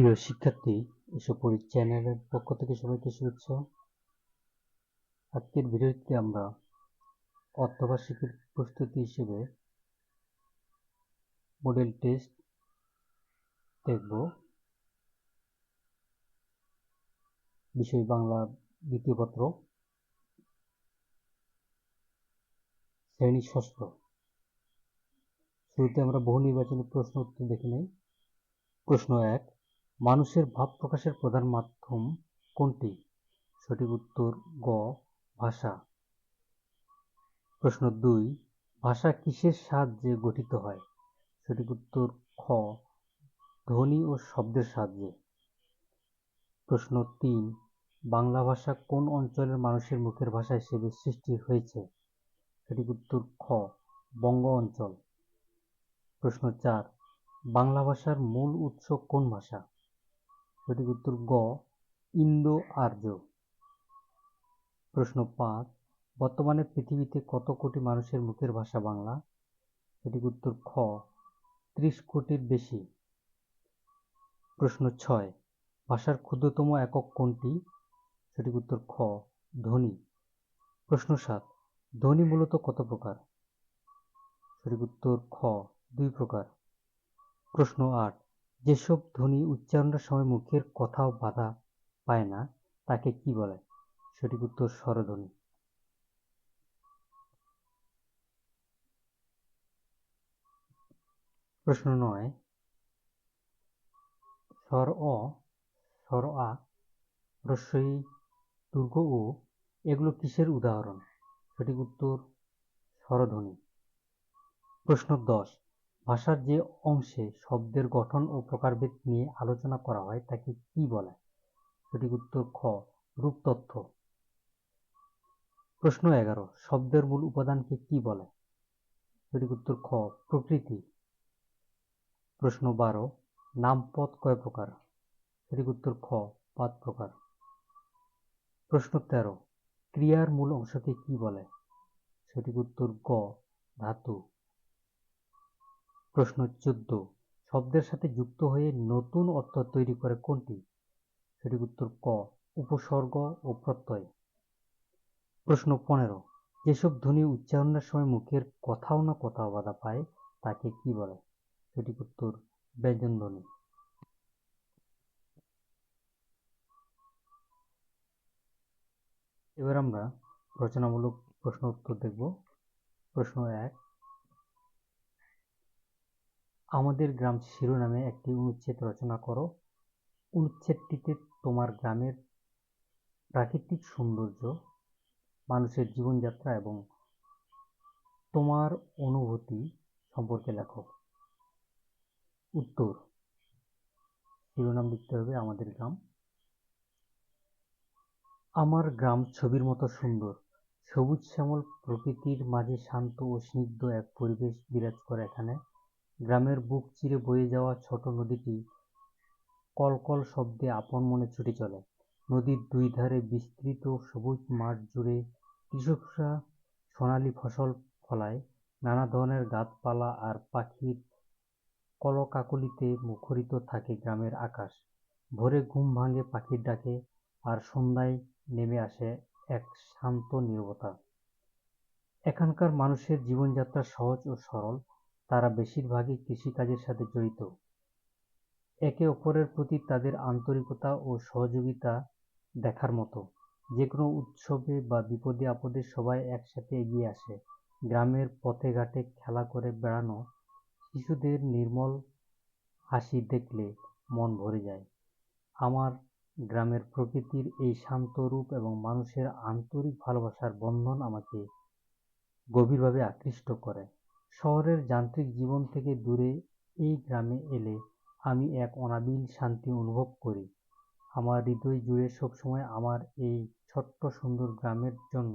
প্রিয় শিক্ষার্থী এসব পড়ি চ্যানেলের পক্ষ থেকে সবাইকে শুভেচ্ছা। আজকের ভিডিওতে আমরা অর্ধবার্ষিকীর প্রস্তুতি হিসেবে মডেল টেস্ট দেখব। বিষয় বাংলা দ্বিতীয় পত্র। শ্রেণি ষষ্ঠ। শুরুতে আমরা বহু নির্বাচনী প্রশ্ন উত্তর দেখে নেই। প্রশ্ন এক মানুষের ভাব প্রকাশের প্রধান মাধ্যম কোনটি? সঠিক উত্তর গ, ভাষা। প্রশ্ন দুই, ভাষা কিসের সাহায্যে গঠিত হয়? সঠিক উত্তর খ, ধ্বনি ও শব্দের সাহায্যে। প্রশ্ন তিন, বাংলা ভাষা কোন অঞ্চলের মানুষের মুখের ভাষা হিসেবে সৃষ্টি হয়েছে? সঠিক উত্তর খ, বঙ্গ অঞ্চল। প্রশ্ন চার, বাংলা ভাষার মূল উৎস কোন ভাষা? সঠিক উত্তর গ, ইন্দো আর্য। প্রশ্ন পাঁচ, বর্তমানে পৃথিবীতে কত কোটি মানুষের মুখের ভাষা বাংলা? সঠিক উত্তর খ, ত্রিশ কোটির বেশি। প্রশ্ন ছয়, ভাষার ক্ষুদ্রতম একক কোনটি? সঠিক উত্তর খ, ধ্বনি। প্রশ্ন সাত, ধ্বনি মূলত কত প্রকার? সঠিক উত্তর খ, দুই প্রকার। প্রশ্ন আট যেসব ধ্বনি উচ্চারণের সময় মুখের কথাও বাধা পায় না, তাকে কি বলে? সঠিক উত্তর স্বরধ্বনি। প্রশ্ন নয়। স্বর অ, স্বর আ রস্বই দুর্গ ও, এগুলো কিসের উদাহরণ? সঠিক উত্তর স্বরধ্বনি। প্রশ্ন দশ। ভাষার যে অংশে শব্দের গঠন ও প্রকারভেদ নিয়ে আলোচনা করা হয়, তাকে কি বলে? সঠিক উত্তর খ রূপতত্ত্ব প্রশ্ন এগারো, শব্দের মূল উপাদানকে কি বলে? সঠিক উত্তর খ, প্রকৃতি। প্রশ্ন বারো নামপদ কয় প্রকার? সঠিক উত্তর খ পাঁচ প্রকার। প্রশ্ন তেরো, ক্রিয়ার মূল অংশকে কি বলে? সঠিক উত্তর গ, ধাতু। প্রশ্ন চোদ্দ। শব্দের সাথে যুক্ত হয়ে নতুন অর্থ তৈরি করে কোনটি? সঠিক উত্তর ক, উপসর্গ ও প্রত্যয়। প্রশ্ন পনেরো। যেসব ধ্বনি উচ্চারণের সময় মুখের কোথাও না কোথাও বাধা পায়, তাকে কি বলে? সঠিক উত্তর, ব্যঞ্জন ধ্বনি। এবার আমরা রচনামূলক প্রশ্ন উত্তর দেখব। প্রশ্ন এক আমাদের গ্রাম শিরোনামে একটি অনুচ্ছেদ রচনা করো। অনুচ্ছেদটিতে তোমার গ্রামের প্রাকৃতিক সৌন্দর্য, মানুষের জীবনযাত্রা এবং তোমার অনুভূতি সম্পর্কে লেখো। উত্তর, শিরোনাম লিখতে হবে আমাদের গ্রাম। আমার গ্রাম ছবির মতো সুন্দর। সবুজ শ্যামল প্রকৃতির মাঝে শান্ত ও স্নিগ্ধ এক পরিবেশ বিরাজ করে এখানে। গ্রামের বুক চিরে বয়ে যাওয়া ছোট নদীটি কলকল শব্দে আপন মনে ছুটে চলে। নদীর দুই ধারে বিস্তৃত সবুজ মাঠ জুড়ে কৃষকরা সোনালি ফসল ফলায়। নানা ধরনের গাছপালা আর পাখির কলকাকলিতে মুখরিত থাকে গ্রামের আকাশ। ভোরে ঘুম ভাঙে পাখির ডাকে আর সন্ধ্যায় নেমে আসে এক শান্ত নীরবতা। এখানকার মানুষের জীবনযাত্রা সহজ ও সরল। তারা বেশিরভাগই কৃষিকাজের সাথে জড়িত। একে অপরের প্রতি তাদের আন্তরিকতা ও সহযোগিতা দেখার মতো। যে কোনো উৎসবে বা বিপদে আপদে সবাই একসাথে এগিয়ে আসে। গ্রামের পথে ঘাটে খেলা করে বেড়ানো, শিশুদের নির্মল হাসি দেখলে মন ভরে যায়। আমার গ্রামের প্রকৃতির এই শান্ত রূপ এবং মানুষের আন্তরিক ভালোবাসার বন্ধন আমাকে গভীরভাবে আকৃষ্ট করে। শহরের যান্ত্রিক জীবন থেকে দূরে এই গ্রামে এলে আমি এক অনাবিল শান্তি অনুভব করি। আমার হৃদয় জুড়ে সবসময় আমার এই ছোট্ট সুন্দর গ্রামের জন্য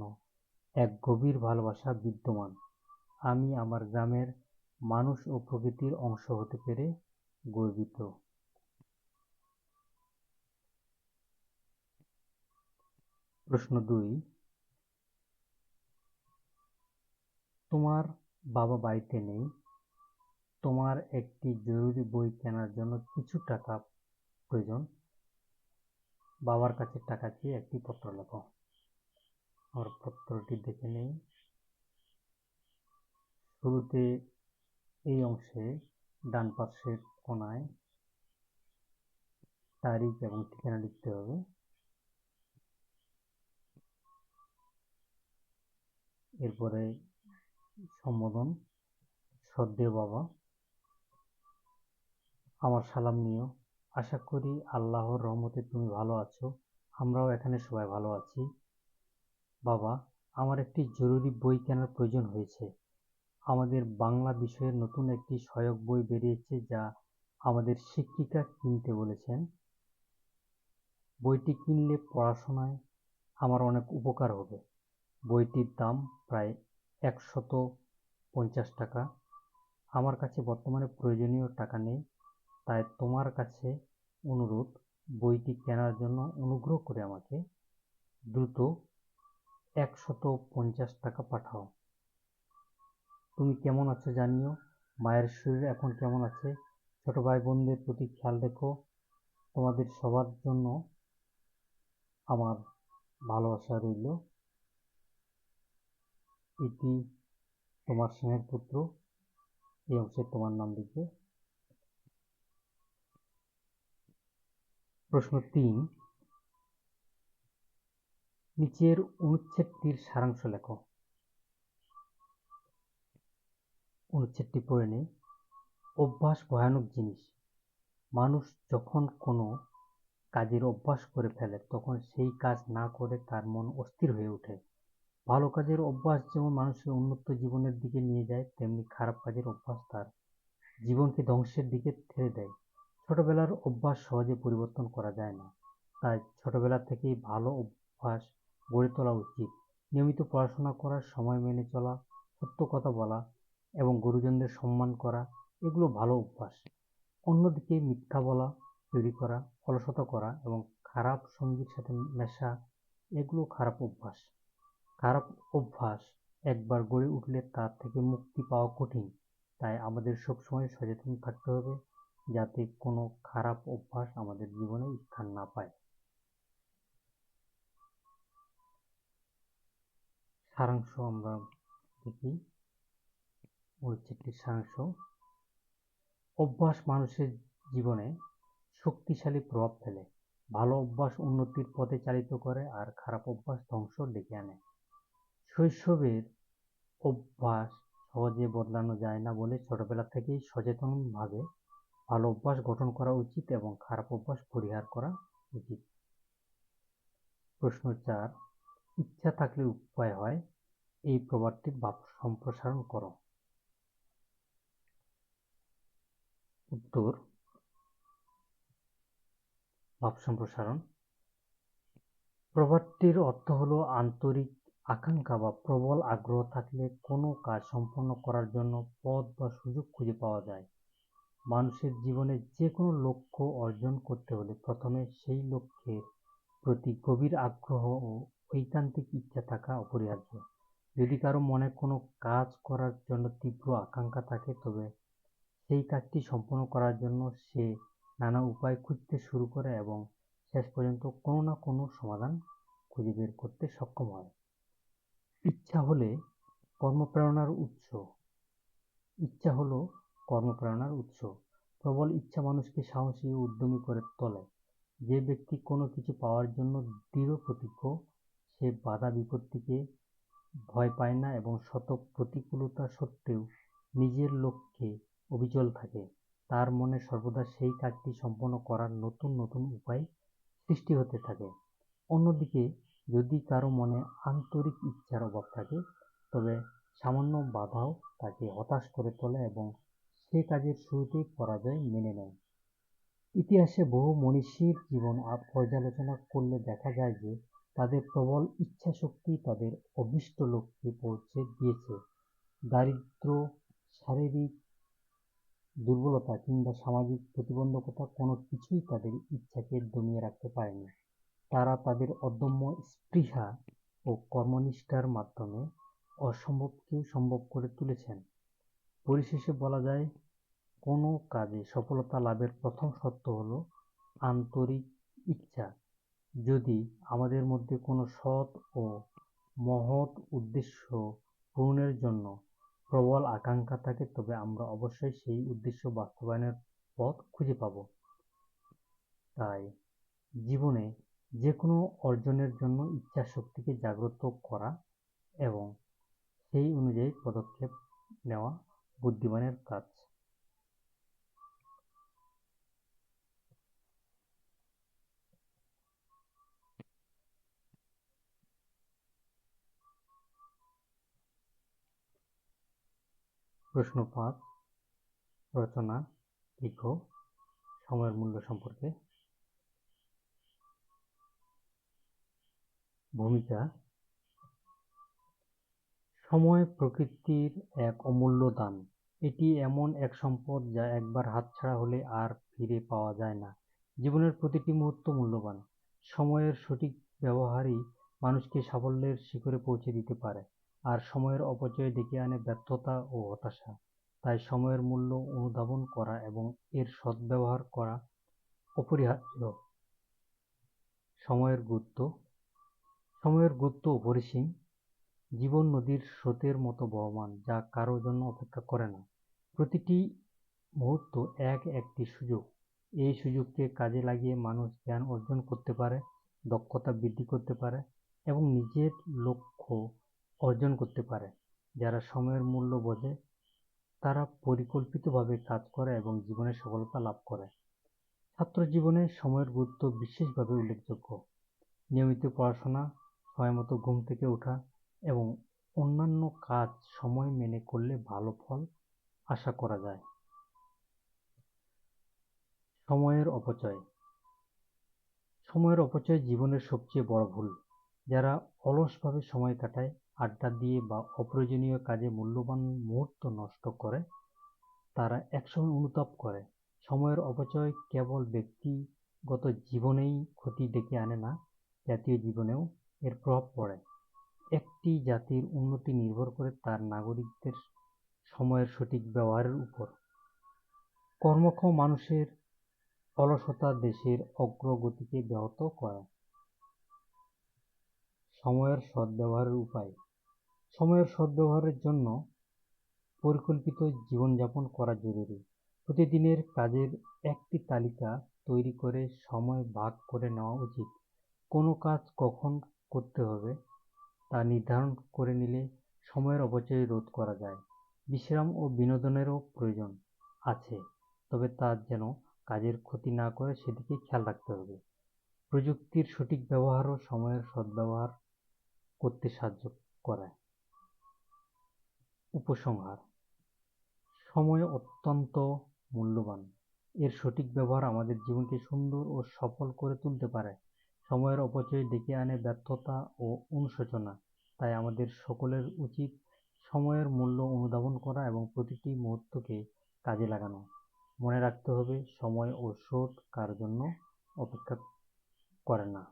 এক গভীর ভালোবাসা বিদ্যমান। আমি আমার গ্রামের মানুষ ও প্রকৃতির অংশ হতে পেরে গর্বিত। প্রশ্ন দুই, তোমার বাবা বাড়িতে নেই। তোমার একটি জরুরি বই কেনার জন্য কিছু টাকা প্রয়োজন। বাবার কাছে টাকা চেয়ে একটি পত্র লেখো। আমার পত্রটি দেখে নেই। শুরুতে এই অংশে ডান পাশের কোনায় তারিখ এবং ঠিকানা লিখতে হবে। এরপরে সম্বোধন। শ্রদ্ধেয় বাবা, আমার সালাম নিও। আশা করি আল্লাহর রহমতে তুমি ভালো আছো। আমরাও এখানে সবাই ভালো আছি। বাবা, আমার একটি জরুরি বই কেনার প্রয়োজন হয়েছে। আমাদের বাংলা বিষয়ের নতুন একটি সহায়ক বই বেরিয়েছে যা আমাদের শিক্ষিকা কিনতে বলেছেন। বইটি কিনলে পড়াশোনায় আমার অনেক উপকার হবে। বইটির দাম প্রায় একশত পঞ্চাশ টাকা। আমার কাছে বর্তমানে প্রয়োজনীয় টাকা নেই, তাই তোমার কাছে অনুরোধ, বইটি কেনার জন্য অনুগ্রহ করে আমাকে দ্রুত একশত পঞ্চাশ টাকা পাঠাও। তুমি কেমন আছো জানিও? মায়ের শরীর এখন কেমন আছে? ছোট ভাই বোনদের প্রতি খেয়াল রেখো। তোমাদের সবার জন্য আমার ভালোবাসা রইল। ইতি তোমার স্নেহের পুত্র এই অংশে তোমার নাম লিখবে। প্রশ্ন তিন, নিচের অনুচ্ছেদটির সারাংশ লেখো। অনুচ্ছেদটি পড়ে নেই অভ্যাস ভয়ানক জিনিস। মানুষ যখন কোনো কাজের অভ্যাস করে ফেলে, তখন সেই কাজ না করে তার মন অস্থির হয়ে ওঠে। ভালো কাজের অভ্যাস যেমন মানুষের উন্নত জীবনের দিকে নিয়ে যায়, তেমনি খারাপ কাজের অভ্যাস তার জীবনকে ধ্বংসের দিকে ঠেলে দেয়। ছোটবেলার অভ্যাস সহজে পরিবর্তন করা যায় না। তাই ছোটবেলা থেকেই ভালো অভ্যাস গড়ে তোলা উচিত। নিয়মিত পড়াশোনা করা, সময় মেনে চলা, সত্য কথা বলা এবং গুরুজনদের সম্মান করা, এগুলো ভালো অভ্যাস। অন্যদিকে মিথ্যা বলা, চুরি করা, অলসতা করা এবং খারাপ সঙ্গীর সাথে মেশা, এগুলো খারাপ অভ্যাস। খারাপ অভ্যাস একবার গড়ে উঠলে তার থেকে মুক্তি পাওয়া কঠিন। তাই আমাদের সবসময় সচেতন থাকতে হবে যাতে কোনো খারাপ অভ্যাস আমাদের জীবনে স্থান না পায়। সারাংশ আমরা দেখি। অনুচ্ছেদটির সারাংশ। অভ্যাস মানুষের জীবনে শক্তিশালী প্রভাব ফেলে। ভালো অভ্যাস উন্নতির পথে চালিত করে আর খারাপ অভ্যাস ধ্বংস ডেকে আনে। শৈশবের অভ্যাস সহজে বদলানো যায় না বলে ছোটবেলা থেকেই সচেতনভাবে ভালো অভ্যাস গঠন করা উচিত এবং খারাপ অভ্যাস পরিহার করা উচিত। প্রশ্ন চার, ইচ্ছা থাকলে উপায় হয়, এই প্রবাদটির ভাব সম্প্রসারণ করো। উত্তর ভাব সম্প্রসারণ। প্রবাদটির অর্থ হলো আন্তরিক আকাঙ্ক্ষা বা প্রবল আগ্রহ থাকলে কোনো কাজ সম্পন্ন করার জন্য পথ বা সুযোগ খুঁজে পাওয়া যায়। মানুষের জীবনে যে কোনো লক্ষ্য অর্জন করতে হলে প্রথমে সেই লক্ষ্যের প্রতি গভীর আগ্রহ ও ঐকান্তিক ইচ্ছা থাকা অপরিহার্য। যদি কারও মনে কোনো কাজ করার জন্য তীব্র আকাঙ্ক্ষা থাকে, তবে সেই কাজটি সম্পন্ন করার জন্য সে নানা উপায় খুঁজতে শুরু করে এবং শেষ পর্যন্ত কোনো না কোনো সমাধান খুঁজে বের করতে সক্ষম হয়। ইচ্ছা হলে কর্মপ্রেরণার উৎস। ইচ্ছা হলো কর্মপ্রেরণার উৎস। প্রবল ইচ্ছা মানুষকে সাহসী ও উদ্যমী করে তোলে। যে ব্যক্তি কোনো কিছু পাওয়ার জন্য দৃঢ় প্রতিজ্ঞ, সে বাধা বিপত্তিকে ভয় পায় না এবং শত প্রতিকূলতা সত্ত্বেও নিজের লক্ষ্যে অবিচল থাকে। তার মনে সর্বদা সেই কাজটি সম্পন্ন করার নতুন নতুন উপায় সৃষ্টি হতে থাকে। অন্যদিকে যদি কারও মনে আন্তরিক ইচ্ছার অভাব থাকে, তবে সামান্য বাধাও তাকে হতাশ করে তোলে এবং সে কাজের শুরুতেই পরাজয় মেনে নেয়। ইতিহাসে বহু মনীষীর জীবন পর্যালোচনা করলে দেখা যায় যে, তাদের প্রবল ইচ্ছাশক্তি তাদের অভীষ্ট লক্ষ্যে পৌঁছে দিয়েছে দারিদ্র শারীরিক দুর্বলতা কিংবা সামাজিক প্রতিবন্ধকতা কোনো কিছুই তাদের ইচ্ছাকে দমিয়ে রাখতে পারেনি। তারা তাদের অদম্য স্পৃহা ও কর্মনিষ্ঠার মাধ্যমে অসম্ভবকেও সম্ভব করে তুলেছেন। পরিশেষে বলা যায়, কোনো কাজে সফলতা লাভের প্রথম শর্ত হল আন্তরিক ইচ্ছা। যদি আমাদের মধ্যে কোনো সৎ ও মহৎ উদ্দেশ্য পূরণের জন্য প্রবল আকাঙ্ক্ষা থাকে, তবে আমরা অবশ্যই সেই উদ্দেশ্য বাস্তবায়নের পথ খুঁজে পাব। তাই জীবনে যে কোনো অর্জনের জন্য ইচ্ছা শক্তিকে জাগ্রত করা এবং সেই অনুযায়ী পদক্ষেপ নেওয়া বুদ্ধিমানের কাজ। প্রশ্ন পাঁচ, রচনা, লিখো, সময়ের মূল্য সম্পর্কে ভূমিকা সময় প্রকৃতির এক অমূল্য দান। এটি এমন এক সম্পদ যা একবার হাতছাড়া হলে আর ফিরে পাওয়া যায় না। জীবনের প্রতিটি মুহূর্ত মূল্যবান। সময়ের সঠিক ব্যবহারই মানুষকে সাফল্যের শিখরে পৌঁছে দিতে পারে। আর সময়ের অপচয় ডেকে আনে ব্যর্থতা ও হতাশা। তাই সময়ের মূল্য অনুধাবন করা এবং এর সদ্ব্যবহার করা অপরিহার্য। সময়ের গুরুত্ব সময়ের গুরুত্ব অপরিসীম। জীবন নদীর স্রোতের মতো বহমান, যা কারও জন্য অপেক্ষা করে না। প্রতিটি মুহূর্ত এক একটি সুযোগ। এই সুযোগকে কাজে লাগিয়ে মানুষ জ্ঞান অর্জন করতে পারে, দক্ষতা বৃদ্ধি করতে পারে এবং নিজের লক্ষ্য অর্জন করতে পারে। যারা সময়ের মূল্য বোঝে, তারা পরিকল্পিতভাবে কাজ করে এবং জীবনে সফলতা লাভ করে। ছাত্র জীবনে সময়ের গুরুত্ব বিশেষভাবে উল্লেখযোগ্য। নিয়মিত পড়াশোনা সময়মতো ঘুম থেকে ওঠা এবং অন্যান্য কাজ সময় মেনে করলে ভালো ফল আশা করা যায়। সময়ের অপচয়। সময়ের অপচয় জীবনের সবচেয়ে বড় ভুল। যারা অলসভাবে সময় কাটায়, আড্ডা দিয়ে বা অপ্রয়োজনীয় কাজে মূল্যবান মুহূর্ত নষ্ট করে, তারা একসময় অনুতাপ করে। সময়ের অপচয় কেবল ব্যক্তিগত জীবনেই ক্ষতি ডেকে আনে না, জাতীয় জীবনেও এর প্রভাব পড়ে। একটি জাতির উন্নতি নির্ভর করে তার নাগরিকদের সময়ের সঠিক ব্যবহারের উপর। কর্মক্ষম মানুষের অলসতা দেশের অগ্রগতিকে ব্যাহত করে। সময়ের সদ্ব্যবহারের উপায়। সময়ের সদ্ব্যবহারের জন্য পরিকল্পিত জীবনযাপন করা জরুরি। প্রতিদিনের কাজের একটি তালিকা তৈরি করে সময় ভাগ করে নেওয়া উচিত। কোনো কাজ কখন করতে হবে। তা নির্ধারণ করে নিলে সময়ের অপচয় রোধ করা যায়। বিশ্রাম ও বিনোদনেরও প্রয়োজন আছে, তবে তা যেন কাজের ক্ষতি না করে সেদিকে খেয়াল রাখতে হবে। প্রযুক্তির সঠিক ব্যবহারও সময়ের সদ্ব্যবহার করতে সাহায্য করে। উপসংহার, সময় অত্যন্ত মূল্যবান। এর সঠিক ব্যবহার আমাদের জীবনকে সুন্দর ও সফল করে তুলতে পারে। সময়ের অপচয় ডেকে আনে ব্যর্থতা ও অনুশোচনা। তাই আমাদের সকলের উচিত সময়ের মূল্য অনুধাবন করা এবং প্রতিটি মুহূর্তকে কাজে লাগানো। মনে রাখতে হবে, সময় ও স্রোত কার জন্য অপেক্ষা করে না।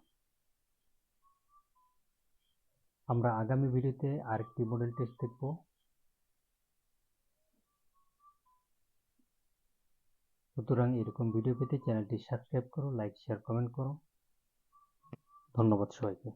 আমরা আগামী ভিডিওতে আরেকটি মডেল টেস্ট দেখব। সুতরাং এরকম ভিডিও পেতে চ্যানেলটি সাবস্ক্রাইব করো লাইক শেয়ার কমেন্ট করো। ধন্যবাদ সবাইকে।